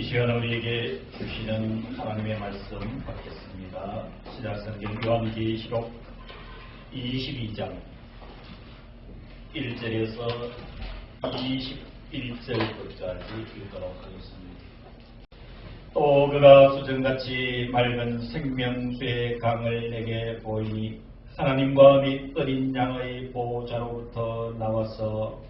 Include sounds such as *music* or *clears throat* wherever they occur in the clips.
이 시간 우리에게 주시는 하나님의 말씀 받겠습니다. 신약성경 요한계시록 22장 1절에서 21절까지 읽도록 하겠습니다. 또 그가 수정같이 맑은 생명수의 강을 내게 보이니 하나님과 및 어린 양의 보호자로부터 나와서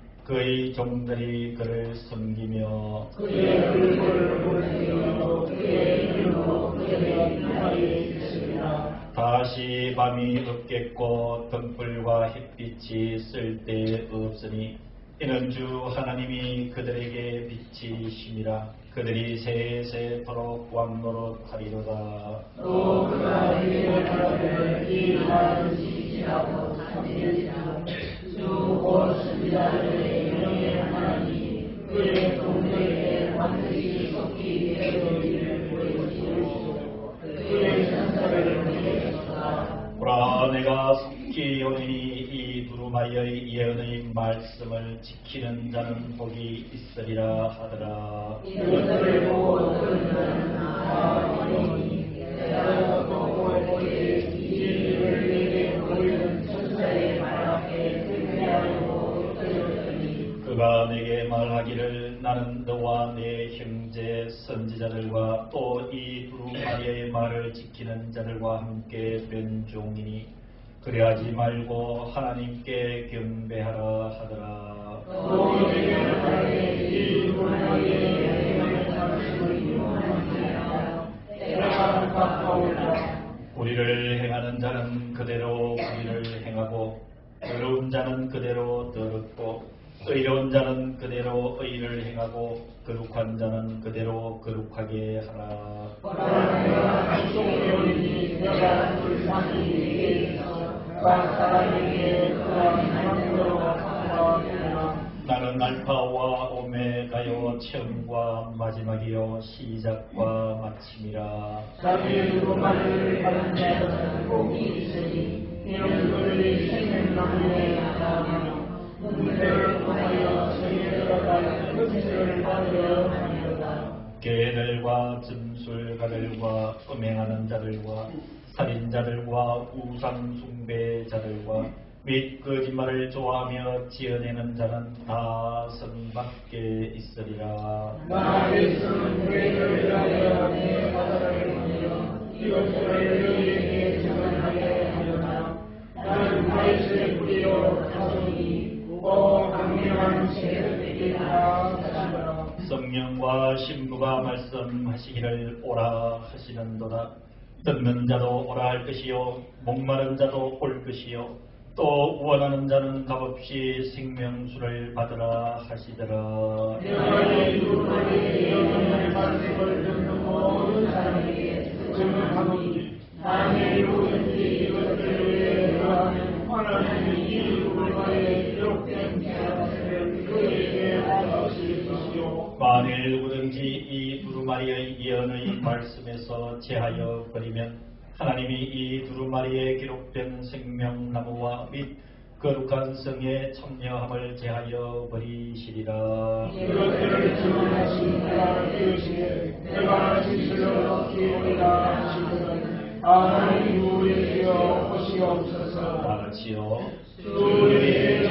그의 종들이 그를 섬기며 그의 얼굴을 보시며 그의 이름으로 그의 있으리라. 다시 밤이 없겠고 등불과 햇빛이 쓸데 없으니 이는 주 하나님이 그들에게 빛이심이라. 그들이 세세토록 왕노릇 하리로다. 또 그가 이를 가라되 이 말은 지지라고 삼일이라 주곧 수비자들의 영의 하나님 그의 동네에 반드시 속히 되어지를 보여주시고 그의 천사를 보내셨다 보라 내가 속히 오니 이 두루마리의 예언의 말씀을 지키는 자는 복이 있으리라 하더라. 이것들을 보고 그는 아버니 내가 보고 보되 이 자들과 또 이 두루마리의 말을 지키는 자들과 함께 된 종이니 그래하지 말고 하나님께 경배하라 하더라. 우리를 행하는 자는 그대로 우리를 행하고 더러운 자는 그대로 더럽고 의로운 자는 그대로 의를 행하고 거룩한 자는 그대로 거룩하게 하라. 나는 알파와 오메가요 처음과 마지막이요 시작과 마침이라. 자는 개들과 점술가들과 음행하는 자들과 살인자들과 우상 숭배자들과 및 거짓말을 좋아하며 지어내는 자는 다 성밖에 있으리라. 나 예수는 우리를 위하여 내 바다를 보내어 이것들을 너희에게 전하게 하려나 나는 다윗의 뿌리요 자손이 오 강력한 세력이라 하시더라 성령과 신부가 말씀하시기를 오라 하시는도다. 듣는 자도 오라 할 것이요 목마른 자도 올 것이요 또 원하는 자는 값없이 생명수를 받으라 하시더라. 하나님이 이 두루마리의 예언의 말씀에서 제하여 버리면 하나님이 이 두루마리에 기록된 생명나무와 및 거룩한 성에 참여함을 제하여 버리시리라. 이것들을 내가 진실로 하시거든 하나님 우리여 오시옵소서 다 같이요. 주의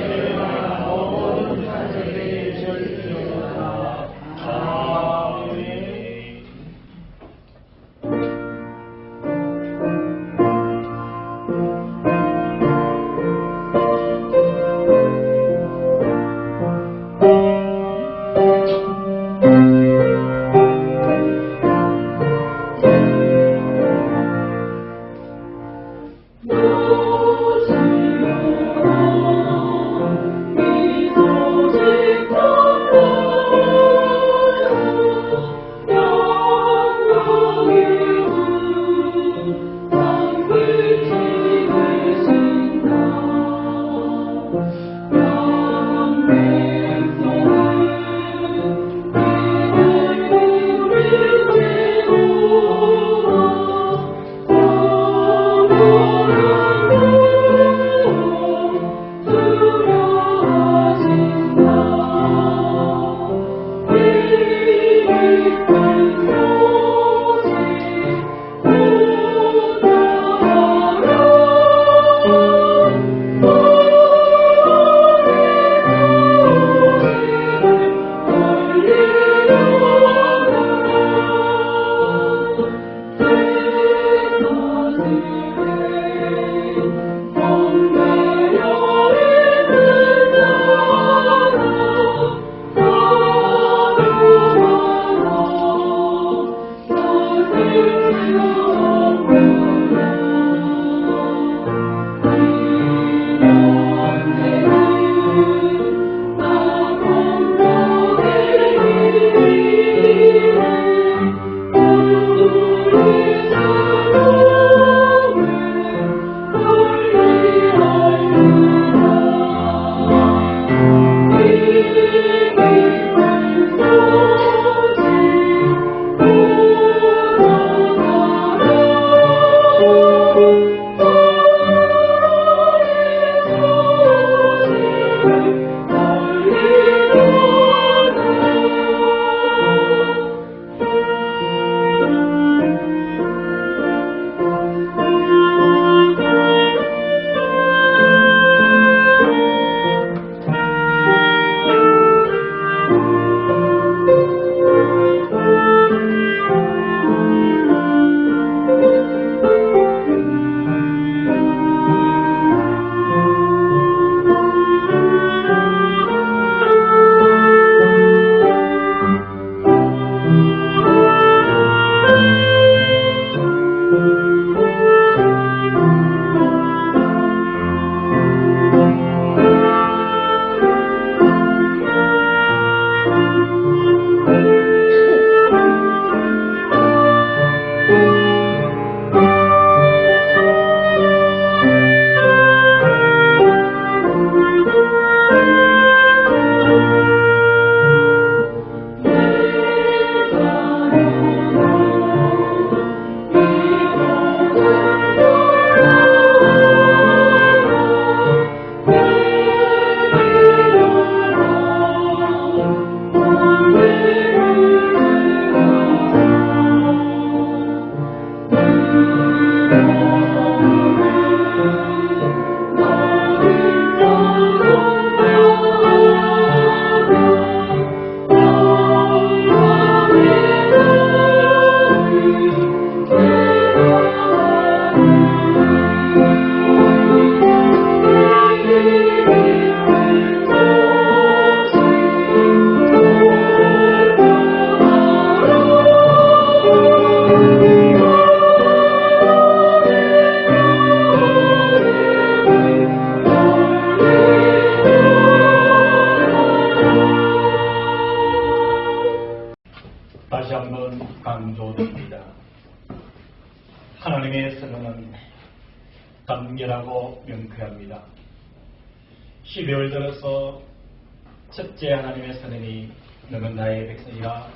너는 나의 백성이라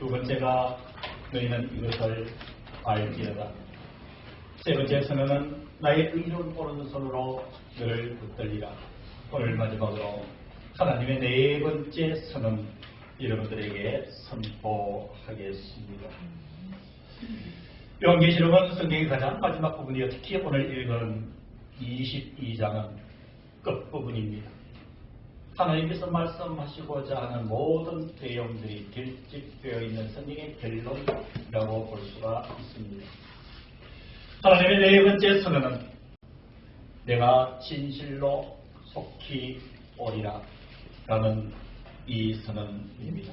두 번째가 너희는 이것을 알지어다. 세 번째 선언은 나의 의로운 오른손으로 너를 붙들리라. 오늘 마지막으로 하나님의 네 번째 선언 여러분들에게 선포하겠습니다. 요한계시록은 성경의 가장 마지막 부분이요 특히 오늘 읽은 22장은 끝부분입니다. 하나님께서 말씀하시고자 하는 모든 내용들이 결집되어 있는 성경의 결론이라고 볼 수가 있습니다. 하나님의 네 번째 선언은 내가 진실로 속히 오리라 라는 이 선언입니다.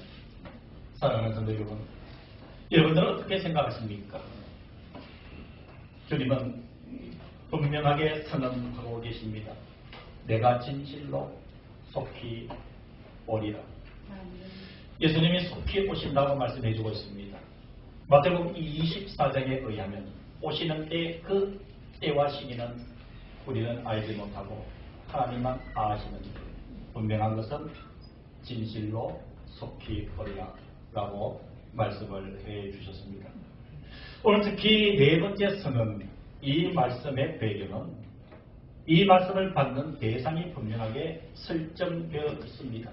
사랑하는 성도 여러분, 여러분들은 어떻게 생각하십니까? 주님은 분명하게 선언하고 계십니다. 내가 진실로 속히 오리라. 예수님이 속히 오신다고 말씀해 주고 있습니다. 마태복음 24장에 의하면 오시는 때 그 때와 시기는 우리는 알지 못하고 하나님만 아시는 분명한 것은 진실로 속히 오리라 라고 말씀을 해 주셨습니다. 오늘 특히 네 번째 선언 이 말씀의 배경은 이 말씀을 받는 대상이 분명하게 설정되어 있습니다.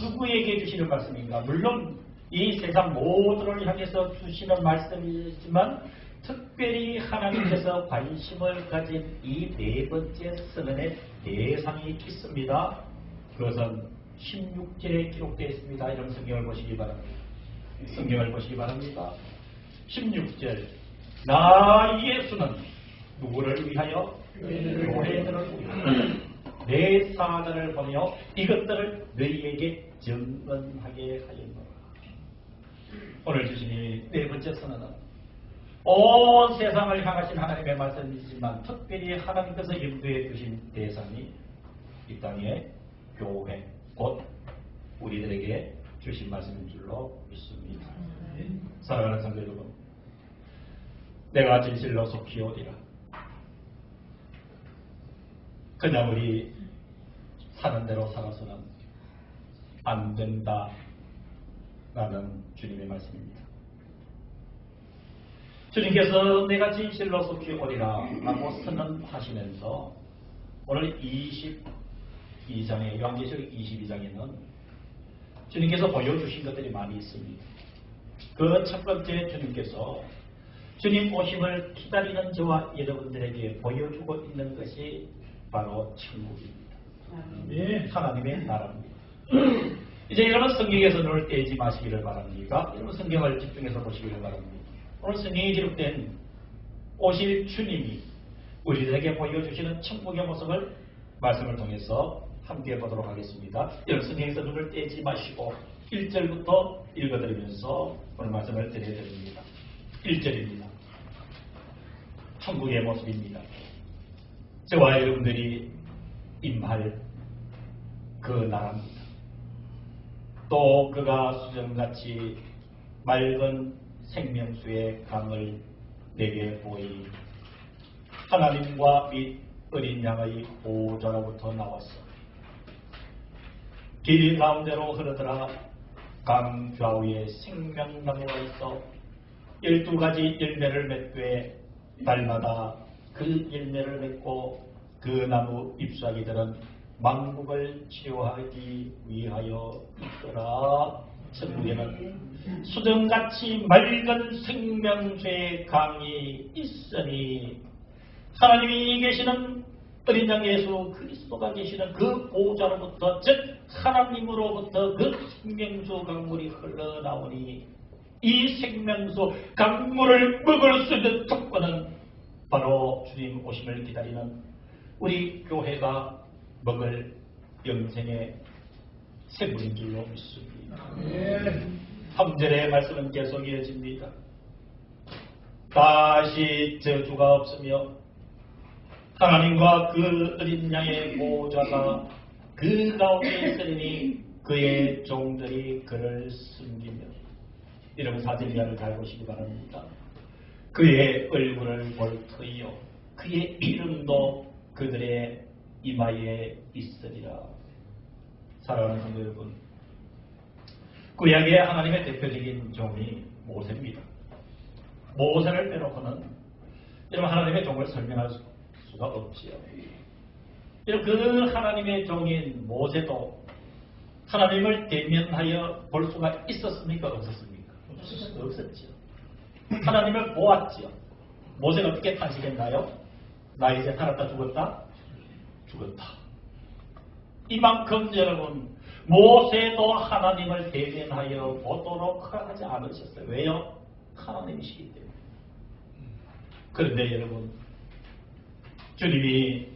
누구에게 주시는 말씀인가? 물론 이 세상 모두를 향해서 주시는 말씀이지만 특별히 하나님께서 관심을 가진 이 네 번째 선언의 대상이 있습니다. 그것은 16절에 기록되어 있습니다. 이런 성경을 보시기 바랍니다. 성경을 보시기 바랍니다. 16절 나 예수는 누구를 위하여? 위하여 내 사자를 보내어 이것들을 너희에게 증언하게 하였노라. 오늘 주시니 네 번째 선언은 온 세상을 향하신 하나님의 말씀이지만 특별히 하나님께서 인도해 주신 대상이 이 땅의 교회 곧 우리들에게 주신 말씀인 줄로 믿습니다. 사랑하는 성도 여러분, 내가 진실로 속히 오리라. 그냥 우리 사는 대로 살아서는 안 된다. 라는 주님의 말씀입니다. 주님께서 내가 진실로 속히 오리라 라고 선언하시면서 오늘 22장에 요한계시록 22장에는 주님께서 보여주신 것들이 많이 있습니다. 그 첫 번째 주님께서 주님 오심을 기다리는 저와 여러분들에게 보여주고 있는 것이 바로 천국입니다. 네. 하나님의 나라입니다. *clears throat* 이제 여러분 성경에서 눈을 떼지 마시기를 바랍니다. 여러분 성경을 집중해서 보시기를 바랍니다. 오늘 성경에 기록된 오실 주님이 우리들에게 보여주시는 천국의 모습을 말씀을 통해서 함께 보도록 하겠습니다. 여러분 성경에서 눈을 떼지 마시고 1절부터 읽어드리면서 오늘 말씀을 드려야 됩니다. 1절입니다. 천국의 모습입니다. 저와 여러분들이 임할 그 나라입니다. 또 그가 수정같이 맑은 생명수의 강을 내게 보이 하나님과 및 어린 양의 보좌로부터 나왔어. 길 가운데로 흐르더라 강 좌우에 생명나무가 있어 열두 가지 열매를 맺되 달마다 그 열매를 맺고 그 나무 잎사귀들은 망국을 치료하기 위하여 있더라. 천국에는 수정같이 맑은 생명수의 강이 있으니 하나님이 계시는 어린 양 예수 그리스도가 계시는 그 보좌로부터 즉 하나님으로부터 그 생명수 강물이 흘러나오니 이 생명수 강물을 먹을 수 있는 특권은 바로 주님 오심을 기다리는 우리 교회가 먹을 영생의 샘물인 줄로 믿습니다. 네. 3절의 말씀은 계속 이어집니다. 다시 저주가 없으며 하나님과 그 어린 양의 보좌가 그 가운데 있으니 그의 종들이 그를 숨기며 이런 사절이야를 잘 보시기 바랍니다. 그의 얼굴을 볼 터이요 그의 이름도 그들의 이마에 있으리라. 사랑하는 성도 여러분, 구약의 하나님의 대표적인 종이 모세입니다. 모세를 빼놓고는 여러분 하나님의 종을 설명할 수- 수가 없지요. 그 하나님의 종인 모세도 하나님을 대면하여 볼 수가 있었습니까? 없었습니까? 없었죠. 하나님을 보았지요. 모세가 어떻게 탄식했나요? 나 이제 살았다 죽었다? 죽었다. 이만큼 여러분 모세도 하나님을 대면하여 보도록 하지 않으셨어요. 왜요? 하나님이시기 때문에. 그런데 여러분 주님이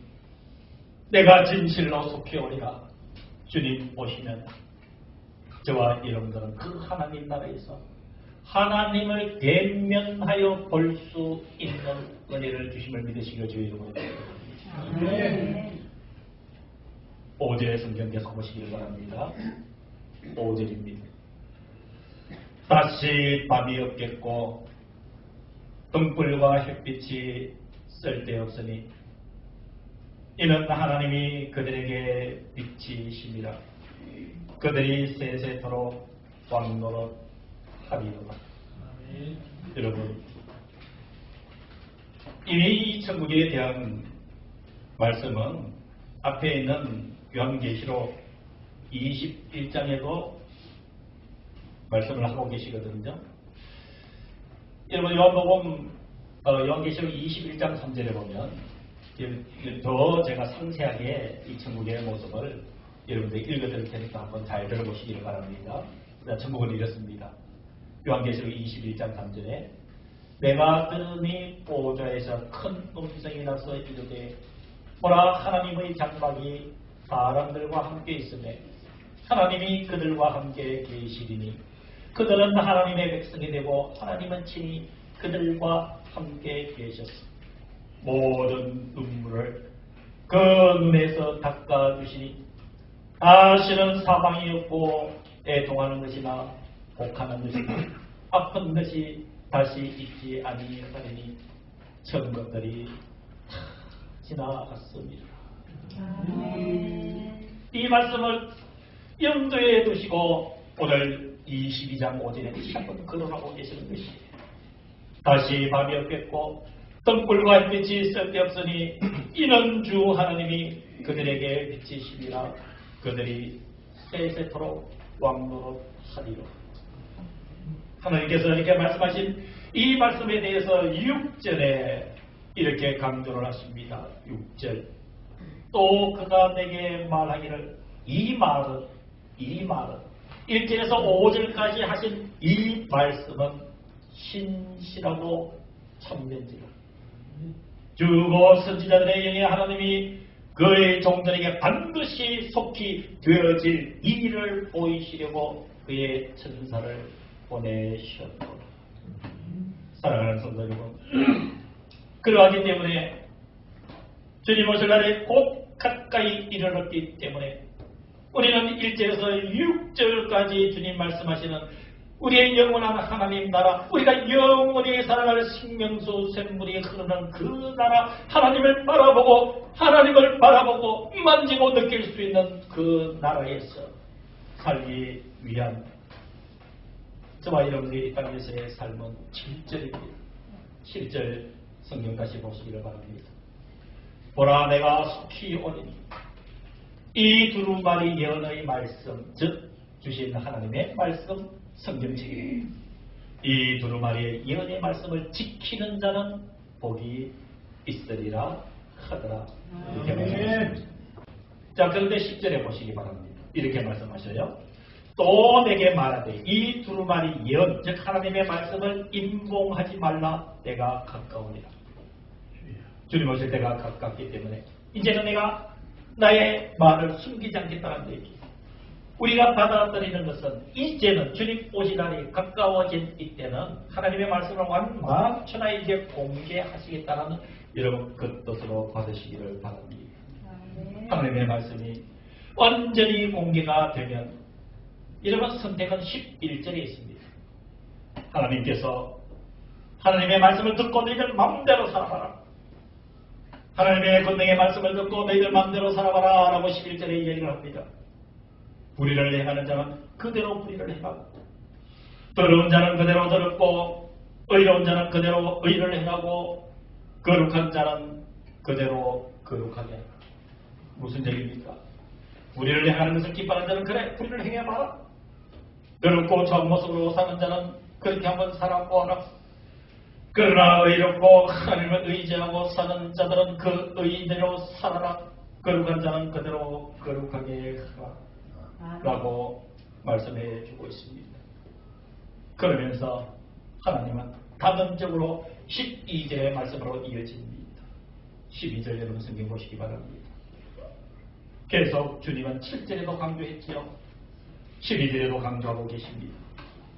내가 진실로 속히 오리라 주님 오시면 저와 여러분들은 그 하나님 나라에서 하나님을 대면하여 볼 수 있는 은혜를 주심을 믿으시고 주의 이름으로. 네. 5절의 성경 계속 보시길 바랍니다. 5절입니다. 다시 밤이 없겠고 등불과 햇빛이 쓸데없으니 이는 하나님이 그들에게 빛이십니다. 그들이 세세토록 왕노릇 하리로다. 여러분 이미 이 천국에 대한 말씀은 앞에 있는 요한계시록 21장에도 말씀을 하고 계시거든요. 여러분 요한복음 어, 요한계시록 21장 3절에 보면 이- 더 제가 상세하게 이 천국의 모습을 여러분들 읽어드릴 테니까 한번 잘 들어보시기를 바랍니다. 자, 천국은 이렇습니다. 요한계시록 21장 3절에 내가 들으니 보좌에서 큰 음성이 나서 이르되 보라 하나님의 장막이 사람들과 함께 있음에 하나님이 그들과 함께 계시리니 그들은 하나님의 백성이 되고 하나님은 친히 그들과 함께 계셨습니다. 모든 눈물을 그 눈에서 닦아주시니 다시는 사망이 없고 애통하는 것이나 복하는 것이나 아픈 것이 다시 있지 아니하리니 전 것들이 다 지나갔습니다. 이 말씀을 염두에 두시고 오늘 22장 5절에 다시 한번 거론하고 계시는 것이에요. 다시 밤이 없겠고 등불과 햇빛이 쓸데없으니 이는 주 하나님이 그들에게 비치시리라 그들이 세세토록 왕노릇 하리로 하나님께서 이렇게 말씀하신 이 말씀에 대해서 6절에 이렇게 강조를 하십니다. 6절. 또 그가 내게 말하기를 이 말은 이 말은. 1절에서 5절까지 하신 이 말씀은 신실하고 참된지라 주고 선지자들의 영에 하나님이 그의 종들에게 반드시 속히 되어질 일을 보이시려고 그의 천사를 보내셨도다. 사랑하는 성도 여러분, *clears throat* 그러하기 때문에 주님 오실 날에 곧 가까이 이르렀기 때문에 우리는 1절에서 6절까지 주님 말씀하시는 우리의 영원한 하나님 나라, 우리가 영원히 살아갈 생명수 샘물이 흐르는 그 나라, 하나님을 바라보고, 하나님을 바라보고, 만지고 느낄 수 있는 그 나라에서 살기 위한 저와 여러분들이 이 땅에서의 삶은 7절입니다. 7절 성경 다시 보시기를 바랍니다. 보라 내가 속히 오리니 이 두루마리 예언의 말씀 즉 주신 하나님의 말씀 성경책입니다. 이 두루마리의 예언의 말씀을 지키는 자는 복이 있으리라 하더라 이렇게 말씀하십니다. 자 그런데 10절에 보시기 바랍니다. 이렇게 말씀하셔요. 또 내게 말하되 이 두루마리 예언 즉 하나님의 말씀을 인봉하지 말라 내가 가까우니라. 주님 오실 때가 가깝기 때문에 이제는 내가 나의 말을 숨기지 않겠다는 얘기. 우리가 받아들이는 것은 이제는 주님 날이 가까워진 이때는 하나님의 말씀을 완전하게 공개하시겠다는 여러분 그 뜻으로 받으시기를 바랍니다. 하나님의 말씀이 완전히 공개가 되면 여러분 선택은 11절에 있습니다. 하나님께서 하나님의 말씀을 듣고 너희들 마음대로 살아봐라. 하나님의 권능의 말씀을 듣고 너희들 마음대로 살아봐라 라고 11절에 얘기를 합니다. 불의를 행하는 자는 그대로 불의를 행하고 더러운 자는 그대로 더럽고 의로운 자는 그대로 의를 행하고 거룩한 자는 그대로 거룩하게. 무슨 얘기입니까? 불의를 행하는 것을 기뻐하는 자는 그래 불의를 행해봐라. 더럽고 좋은 모습으로 사는 자는 그렇게 한번 살아보아라. 그러나 의롭고 하나님을 의지하고 사는 자들은 그 의대로 살아라. 거룩한 자는 그대로 거룩하게 하라. 라고 말씀해 주고 있습니다. 그러면서 하나님은 다음적으로 12절의 말씀으로 이어집니다. 12절 여러분 성경 보시기 바랍니다. 계속 주님은 7절에도 강조했지요. 12절에도 강조하고 계십니다.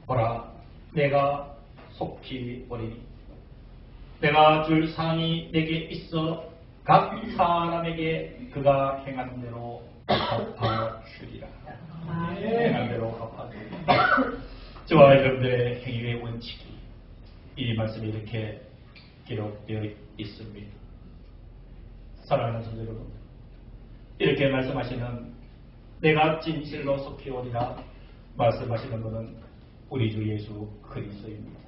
보라, 내가 속히 오리니 내가 줄 상이 내게 있어 각 사람에게 그가 행한 대로 갚아주리라. 행한 대로 갚아주리라. 저와 여러분들의 행위의 원칙이 이 말씀에 이렇게 기록되어 있습니다. 사랑하는 성도 여러분, 이렇게 말씀하시는 내가 진실로 속히 오리라 말씀하시는 것은 우리 주 예수 그리스도입니다.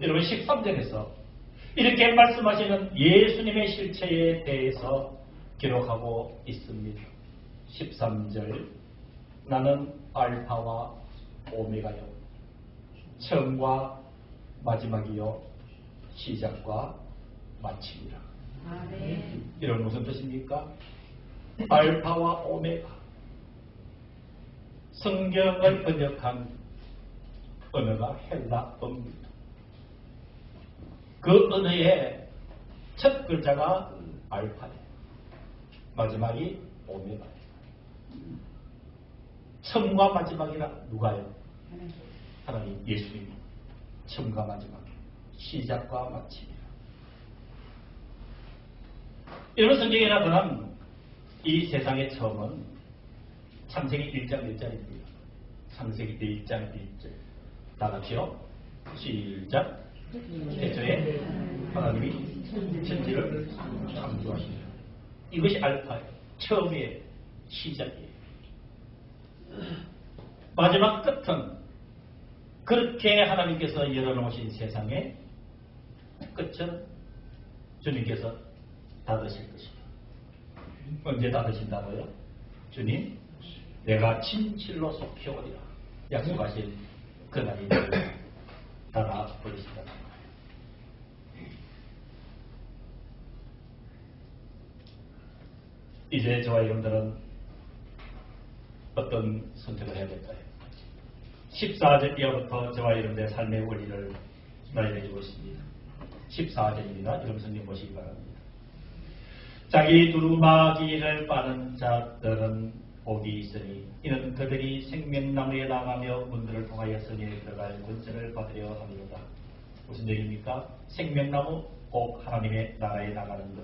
여러분 13절에서 이렇게 말씀하시는 예수님의 실체에 대해서 기록하고 있습니다. 13절 나는 알파와 오메가요 처음과 마지막이요 시작과 마침이라. 이런 무슨 뜻입니까? 알파와 오메가 성경을 번역한 언어가 헬라어입니다. 그 언어의 첫 글자가 알파예요. 마지막이 오메가예요. 처음과 마지막이라 누가요? 하나님 예수님 처음과 마지막 시작과 마침이라. 여러분 성경에 나타난 이 세상의 처음은 창세기 1장 1절입니다. 창세기 1장 1절. 다 같이요. 시작. 태초에 하나님이 천지를 창조하시니라. 이것이 알파예요. 처음의 시작이에요. 마지막 끝은 그렇게 하나님께서 열어놓으신 세상의 끝은 주님께서 닫으실 것이다. 언제 닫으신다고요? 주님, 내가 진실로 속히 오리라. 약속하신 그날이 닫아버리신다. 이제 저와 여러분들은 어떤 선택을 해야 될까요? 14절 이하부터 저와 여러분들의 삶의 원리를 말해주고 있습니다. 14절입니다. 여러분 성경 보시기 바랍니다. 자기 두루마기를 빠는 자들은 복이 있으니 이는 그들이 생명나무에 나가며 문들을 성에 들어갈 권세를 받으려 합니다. 무슨 얘기입니까? 생명나무 꼭 하나님의 나라에 나가는 것.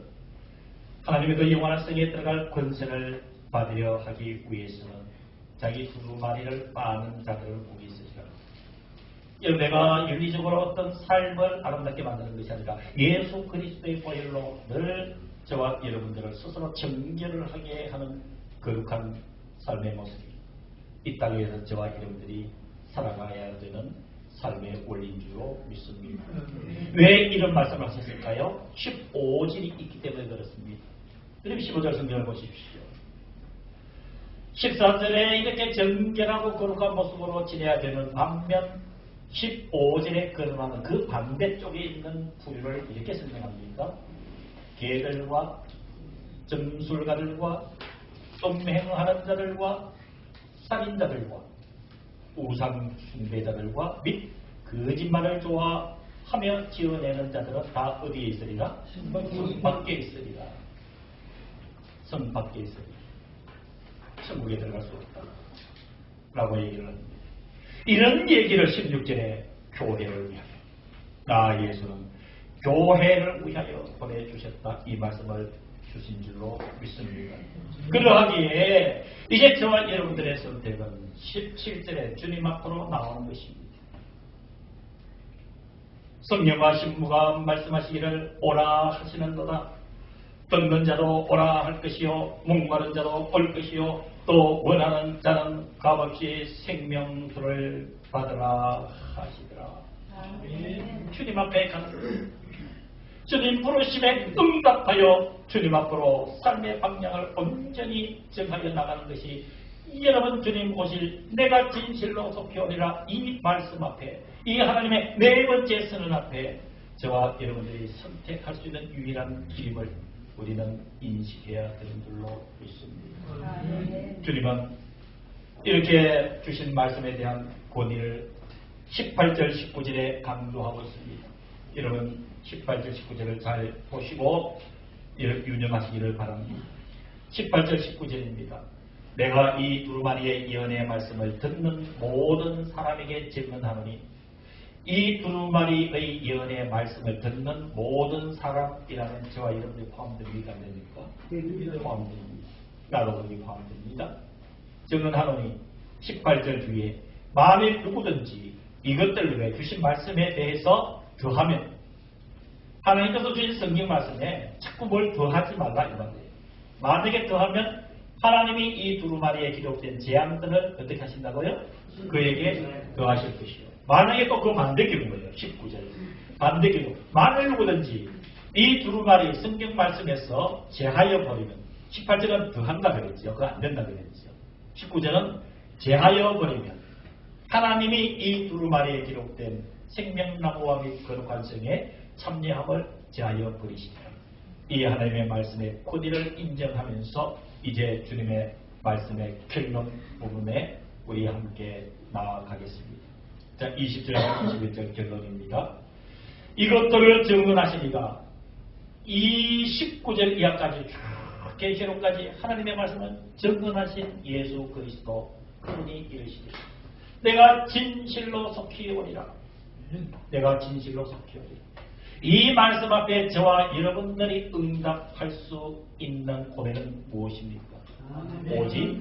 하나님의 그 영원한 성에 들어갈 권세를 받으려 하기 위해서는 자기 두루마리를 빠는 자들을 복이 있으시라. 내가 윤리적으로 어떤 삶을 아름답게 만드는 것이 아니라 예수 그리스도의 보혈로 늘 저와 여러분들을 스스로 정결을 하게 하는 거룩한 삶의 모습이 이 땅에서 저와 여러분들이 살아가야 되는 삶의 원리인 줄로 믿습니다. 왜 이런 말씀을 하셨을까요? 15절이 있기 때문에 그렇습니다. 여러분 15절 성경을 보십시오. 14절에 이렇게 정결하고 거룩한 모습으로 지내야 되는 반면 15절에 거론하는 그 반대쪽에 있는 부류를 이렇게 설명합니다. 개들과 점술가들과 쫌행하는 자들과 살인자들과 우상 숭배자들과 및 거짓말을 좋아하며 지어내는 자들은 다 어디에 있으리라? 성 밖에 있으리라. 성 밖에 있으리라. 천국에 들어갈 수 없다. 라고 얘기를 합니다. 이런 얘기를 16절에 교회를 위하여 나 예수는 교회를 위하여 보내주셨다. 이 말씀을 주신 줄로 믿습니다. 그러하기에 이제 저와 여러분들의 선택은 17절에 주님 앞으로 나오는 것입니다. 성령과 신부가 말씀하시기를 오라 하시는도다. 듣는 자도 오라 할 것이요 목마른 자도 올 것이요 또 원하는 자는 값없이 생명들을 받으라 하시더라. 주님 앞에 가는 주님 부르심에 응답하여 주님 앞으로 삶의 방향을 온전히 정하여 나가는 것이 여러분 주님 오실 내가 진실로 속히 오리라 이 말씀 앞에 이 하나님의 네 번째 선언 앞에 저와 여러분들이 선택할 수 있는 유일한 길임을 우리는 인식해야 되는 줄로 믿습니다. 주님은 이렇게 주신 말씀에 대한 권위를 18절 19절에 강조하고 있습니다. 여러분 18절 19절을 잘 보시고 유념하시기를 바랍니다. 18절 19절입니다. 내가 이 두루마리의 예언의 말씀을 듣는 모든 사람에게 증언하노니 이 두루마리의 예언의 말씀을 듣는 모든 사람이라는 저와 여러분들이 포함됩니까? 안 됩니까? 포함됩니다. 나도 거기 포함됩니다. 증언하노니 18절 뒤에 만일 누구든지 이것들 외에 주신 말씀에 대해서 더하면 하나님께서 주신 성경 말씀에 자꾸 뭘 더하지 말라 이 말이에요. 만약에 더하면 하나님이 이 두루마리에 기록된 재앙들을 어떻게 하신다고요? 그에게 더하실 것이요. 만약에 또 그 반대 경우예요. 19절. 반대 경우. 만일 누구든지 이 두루마리 성경 말씀에서 제하여 버리면 18절은 더한다 그랬죠. 그거 안 된다 그랬죠. 19절은 제하여 버리면 하나님이 이 두루마리에 기록된 생명나무와 및 거룩한 성에 참여함을 제하여 버리시다. 이 하나님의 말씀의 코디를 인정하면서 이제 주님의 말씀의 결론 부분에 우리 함께 나아가겠습니다. 자, 20절, 21절 결론입니다. 이것들을 증언하시니가 이 19절 이하까지 쭉 계시록까지 하나님의 말씀을 증언하신 예수 그리스도 그분이 이르시되 내가 진실로 속히 오리라 내가 진실로 속히 오리라 이 말씀 앞에 저와 여러분들이 응답할 수 있는 고백은 무엇입니까? 오직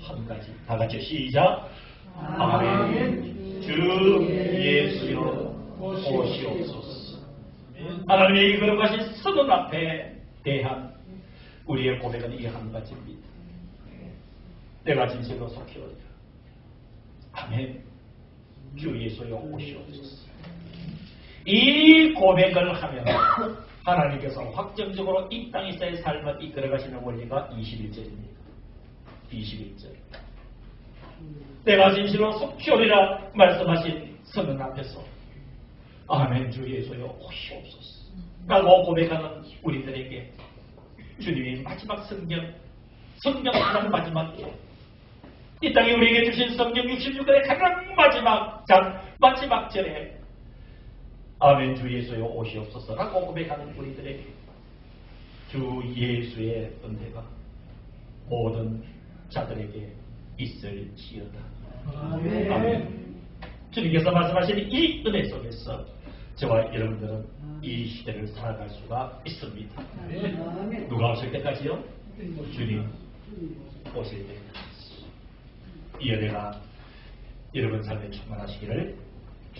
한 가지 다 같이 시작 아멘 주 예수여 오시옵소서 하나님의 이 거룩하신 선언 앞에 대한 우리의 고백은 이 한 가지입니다. 내가 진실로 속히 오리라. 아멘. 주 예수여 오시옵소서. 이 고백을 하면 *coughs* 하나님께서 확정적으로 이 땅에서의 삶을 이끌어가시는 원리가 21절입니다. 21절. 내가 진실로 속히 오리라 말씀하신 선언 앞에서 아멘 주 예수여 오시옵소서 라고 고백하는 우리들에게 주님이 마지막 성경 성경 가장 마지막 이 땅에 우리에게 주신 성경 66권의 가장 마지막 장 마지막 절에 아멘 주 예수여 오시옵소서 라고 고백하는 우리들에게 주 예수의 은혜가 모든 자들에게 있을지어다 아멘. 주님께서 말씀하신 이 은혜 속에서 저와 여러분들은 이 시대를 살아갈 수가 있습니다. 누가 오실 때까지요? 주님 오실 때까지. 이 은혜가 여러분 삶에 충만하시기를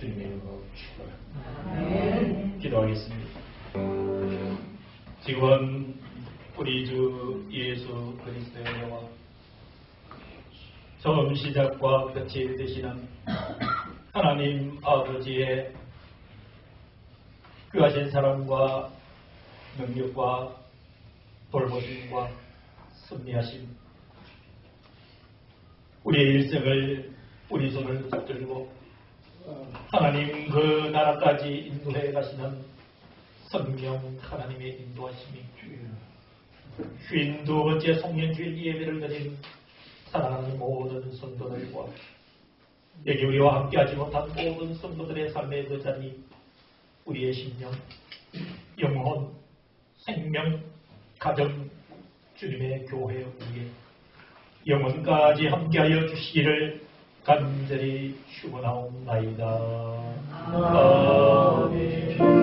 주님의 이름으로 축원합니다. 기도하겠습니다. 지금은 우리 주 예수 그리스도의 영화 처음 시작과 끝이 되시는 하나님 아버지의 귀하신 사랑과 능력과 돌보심과 섭리하심 우리의 일생을 우리 손을 붙들고 하나님 그 나라까지 인도해 가시는 성령 하나님의 인도하심이 쉰두 번째 송년주일 예배를 드린 사랑하는 모든 성도들과 여기 우리와 함께하지 못한 모든 성도들의 삶의 그 자리 우리의 심령, 영혼, 생명, 가정, 주님의 교회 위에 영혼까지 함께하여 주시기를 간절히 축원하옵나이다. 아멘.